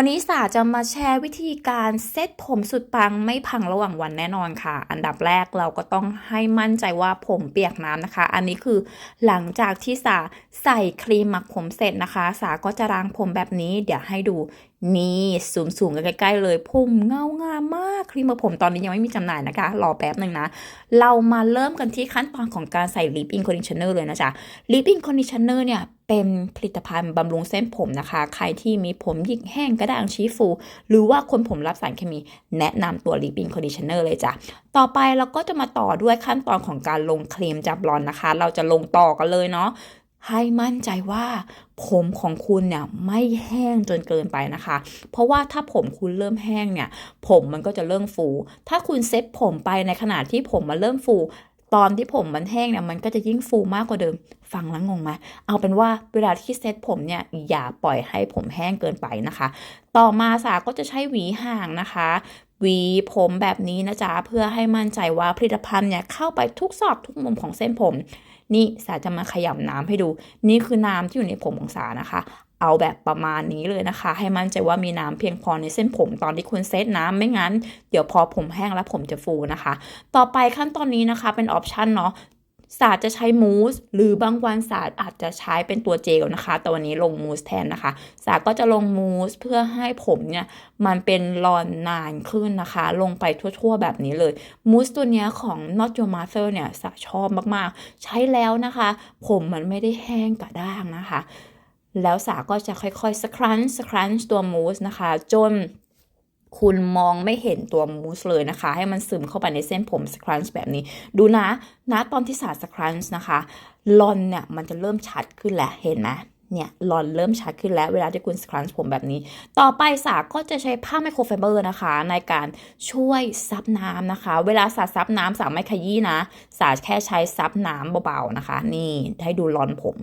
วันนี้สาจะมาแชร์วิธีการเซ็ตผมสุดปังไม่พังระหว่างวันแน่นอนค่ะ อันดับแรกเราก็ต้องให้มั่นใจว่าผมเปียกน้ำนะคะ อันนี้คือหลังจากที่สาใส่ครีมหมักผมเสร็จนะคะ สาก็จะล้างผมแบบนี้ เดี๋ยวให้ดูนี่สูงสูงๆกันใกล้ๆเลยผมเงางามมากครีมหมักผมตอนนี้ยังไม่มีจำหน่ายนะคะ รอแป๊บหนึ่งนะ เรามาเริ่มกันที่ขั้นตอนของการใส่ลิปอินคอนดิชเนอร์เลยนะจ๊ะลิปอินคอนดิชเนอร์เนี่ย เป็นผลิตภัณฑ์บำรุงเส้นผมนะคะ ใครที่มีผมหยิกแห้งกระด้างชี้ฟู หรือว่าคนผมรับสารเคมี แนะนำตัวลิปอินคอนดิชเนอร์เลยจ้ะ ต่อไปเราก็จะมาต่อด้วยขั้นตอนของการลงครีมจับบลอนนะคะ เราจะลงต่อกันเลยเนาะให้มั่นใจว่าผมของคุณเนี่ยไม่แห้งจนเกินไปนะคะ เพราะว่าถ้าผมคุณเริ่มแห้งเนี่ย ผมมันก็จะเริ่มฟู ถ้าคุณเซ็ตผมไปในขณะที่ผมมันเริ่มฟู ตอนที่ผมมันแห้งเนี่ยมันก็จะยิ่งฟูมากกว่าเดิม ฟังแล้วงงไหมเอาเป็นว่าเวลาที่เซตผมเนี่ยอย่าปล่อยให้ผมแห้งเกินไปนะคะ ต่อมาสาก็จะใช้หวีห่างนะคะหวีผมแบบนี้นะจ๊ะเพื่อให้มั่นใจว่าผลิตภัณฑ์เนี่ยเข้าไปทุกซอกทุกมุมของเส้นผม นี่สาจะมาขยำน้ำให้ดู นี่คือน้ำที่อยู่ในผมของสานะคะ เอาแบบประมาณนี้เลยนะคะ ให้มั่นใจว่ามีน้ำเพียงพอในเส้นผมตอนที่คุณเซตน้ำไม่งั้น เดี๋ยวพอผมแห้งแล้วผมจะฟูนะคะ ต่อไปขั้นตอนนี้นะคะเป็นออปชันเนาะสาจะใช้มูสหรือบางวันสาอาจจะใช้เป็นตัวเจลนะคะ แต่วันนี้ลงมูสแทนนะคะสาก็จะลงมูสเพื่อให้ผมเนี่ยมันเป็นรอนนานขึ้นนะคะ ลงไปทั่วๆแบบนี้เลยมูสตัวเนี้ยของ Not Your Mother เนี่ยสาชอบมากๆ ใช้แล้วนะคะ ผมมันไม่ได้แห้งกระด้างนะคะ แล้วสาก็จะค่อยๆสครันสครันตัวมูสนะคะ จนคุณมองไม่เห็นตัวมูสเลยนะคะ ให้มันซึมเข้าไปในเส้นผมสครันแบบนี้ ดูนะนะตอนที่สาสครันนะคะลอนเนี่ยมันจะเริ่มชัดขึ้นแหล้วเห็นไหมเนี่ยลอนเริ่มชัดขึ้นแล้วเวลาที่คุณสครันผมแบบนี้ ต่อไปสาก็จะใช้ผ้าไมโครไฟเบอร์นะคะ ในการช่วยซับน้ำนะคะ เวลาสาซับน้ำสาไม่ขยี้นะ สาแค่ใช้ซับน้ำเบาๆนะคะ นี่ให้ดูลอนผม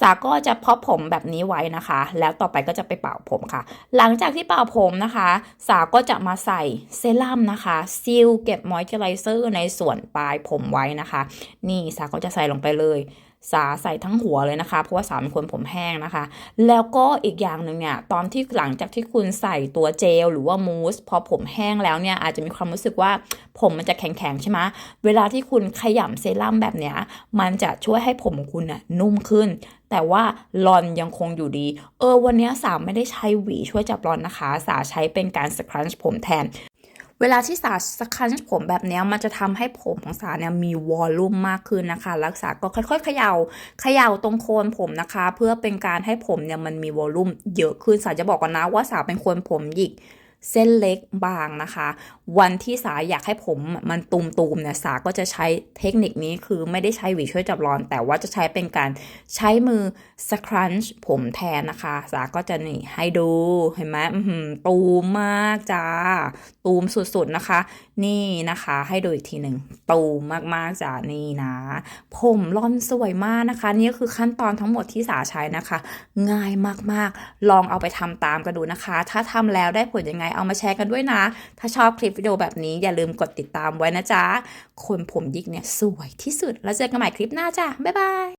สาก็จะเพาะผมแบบนี้ไว้นะคะ แล้วต่อไปก็จะไปเป่าผมค่ะ หลังจากที่เป่าผมนะคะ สาก็จะมาใส่เซรั่มนะคะซิลเก็บมอยเจอไรเซอร์ในส่วนปลายผมไว้นะคะ นี่สาก็จะใส่ลงไปเลย สาใส่ทั้งหัวเลยนะคะ เพราะว่าสาเป็นคนผมแห้งนะคะ แล้วก็อีกอย่างหนึ่งเนี่ยตอนที่หลังจากที่คุณใส่ตัวเจลหรือว่ามูสพอผมแห้งแล้วเนี่ยอาจจะมีความรู้สึกว่าผมมันจะแข็งๆใช่ไหมเวลาที่คุณขยำเซรั่มแบบเนี้ยมันจะช่วยให้ผมของคุณน่ะนุ่มขึ้นแต่ว่าลอนยังคงอยู่ดี เออวันนี้สาไม่ได้ใช้หวีช่วยจับลอนนะคะ สาใช้เป็นการสครันช์ผมแทน เวลาที่สาสคันผมแบบนี้มันจะทำให้ผมของสาเนี่ยมีวอลลุ่มมากขึ้นนะคะแล้วสาก็ค่อยๆเขยา่าเขย่าตรงโคนผมนะคะ เพื่อเป็นการให้ผมเนี่ยมันมีวอลลุ่มเยอะขึ้นสาจะบอกก่อนนะว่าสาเป็นคนผมหยิก เส้นเล็กบางนะคะ วันที่สาอยากให้ผมมันตุมๆเนี่ยสาก็จะใช้เทคนิคนี้คือไม่ได้ใช้หวีช่วยจับรอน แต่ว่าจะใช้เป็นการใช้มือสครันช์ผมแทนนะคะ สาก็จะนี่ให้ดูเห็นไหมตูมมากจ้า ตูมสุดๆนะคะ นี่นะคะ ให้ดูอีกทีหนึ่งตูมมากๆจ้านี่นะ ผมร่อนสวยมากนะคะ นี่ก็คือขั้นตอนทั้งหมดที่สาใช้นะคะ ง่ายมากๆ ลองเอาไปทำตามกันดูนะคะ ถ้าทำแล้วได้ผลยังไงเอามาแชร์กันด้วยนะ ถ้าชอบคลิปวิดีโอแบบนี้อย่าลืมกดติดตามไว้นะจ๊ะ คนผมยิกเนี่ยสวยที่สุด แล้วเจอกันใหม่คลิปหน้าจ้ะ บ๊ายบาย